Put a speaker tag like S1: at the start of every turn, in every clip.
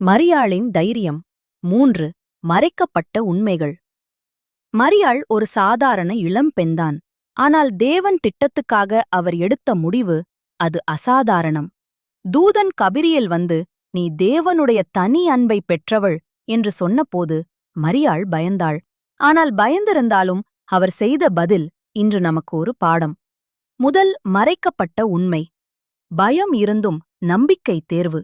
S1: மரியாளின் தைரியம். மூன்று மறைக்கப்பட்ட உண்மைகள். மரியாள் ஒரு சாதாரண இளம்பெண்தான் ஆனால் தேவன் திட்டத்துக்காக அவர் எடுத்த முடிவு அது அசாதாரணம். தூதன் கபிரியல் வந்து நீ தேவனுடைய தனி அன்பை பெற்றவள் என்று சொன்னபோது மரியாள் பயந்தாள். ஆனால் பயந்திருந்தாலும் அவர் செய்த பதில் இன்று நமக்கு ஒரு பாடம். முதல் மறைக்கப்பட்ட உண்மை. பயம் இருந்தும் நம்பிக்கை தேர்வு.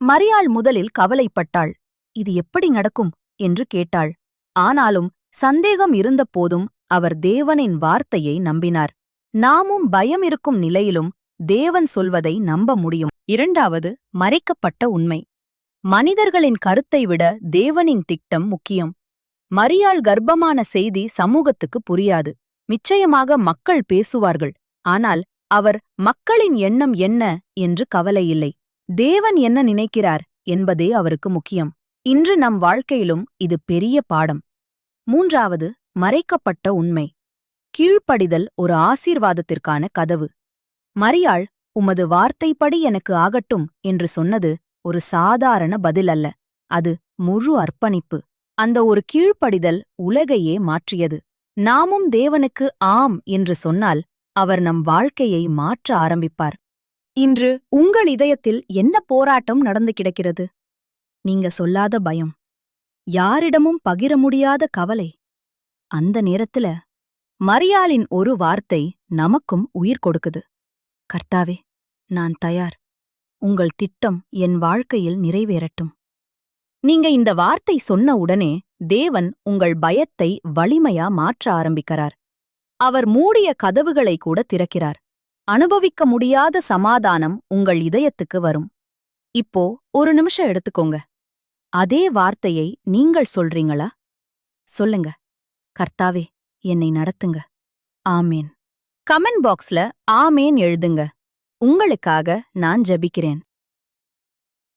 S1: மரியாள் முதலில் கவலைப்பட்டாள். இது எப்படி நடக்கும்? என்று கேட்டாள். ஆனாலும் சந்தேகம் இருந்தபோதும் அவர் தேவனின் வார்த்தையை நம்பினார். நாமும் பயம் இருக்கும் நிலையிலும் தேவன் சொல்வதை நம்ப முடியும். இரண்டாவது மறைக்கப்பட்ட உண்மை. மனிதர்களின் கருத்தை விட தேவனின் திட்டம் முக்கியம். மரியாள் கர்ப்பமான செய்தி சமூகத்துக்கு புரியாது. நிச்சயமாக மக்கள் பேசுவார்கள். ஆனால் அவர் மக்களின் எண்ணம் என்ன என்று கவலையில்லை தேவன் என்ன நினைக்கிறார் என்பதே அவருக்கு முக்கியம். இன்று நம் வாழ்க்கையிலும் இது பெரிய பாடம். மூன்றாவது மறைக்கப்பட்ட உண்மை. கீழ்ப்படிதல் ஒரு ஆசீர்வாதத்திற்கான கதவு. மரியாள் உமது வார்த்தைப்படி எனக்கு ஆகட்டும் என்று சொன்னது ஒரு சாதாரண பதில் அல்ல அது முழு அர்ப்பணிப்பு. அந்த ஒரு கீழ்ப்படிதல் உலகையே மாற்றியது. நாமும் தேவனுக்கு ஆம் என்று சொன்னால் அவர் நம் வாழ்க்கையை மாற்ற ஆரம்பிப்பார். இன்று உங்கள் இதயத்தில் என்ன போராட்டம் நடந்து கிடக்கிறது? நீங்க சொல்லாத பயம். யாரிடமும் பகிர முடியாத கவலை. அந்த நேரத்துல மரியாளின் ஒரு வார்த்தை நமக்கும் உயிர் கொடுக்குது. கர்த்தாவே நான் தயார். உங்கள் திட்டம் என் வாழ்க்கையில் நிறைவேறட்டும். நீங்க இந்த வார்த்தை சொன்ன உடனே தேவன் உங்கள் பயத்தை வலிமையா மாற்ற ஆரம்பிக்கிறார். அவர் மூடிய கதவுகளை கூட திறக்கிறார். அனுபவிக்க முடியாத சமாதானம் உங்கள் இதயத்துக்கு வரும். இப்போ ஒரு நிமிஷம் எடுத்துக்கோங்க. அதே வார்த்தையை நீங்கள் சொல்றீங்களா? சொல்லுங்க. கர்த்தாவே என்னை நடத்துங்க. ஆமேன். கமெண்ட் பாக்ஸ்ல ஆமேன் எழுதுங்க. உங்களுக்காக நான் ஜபிக்கிறேன்.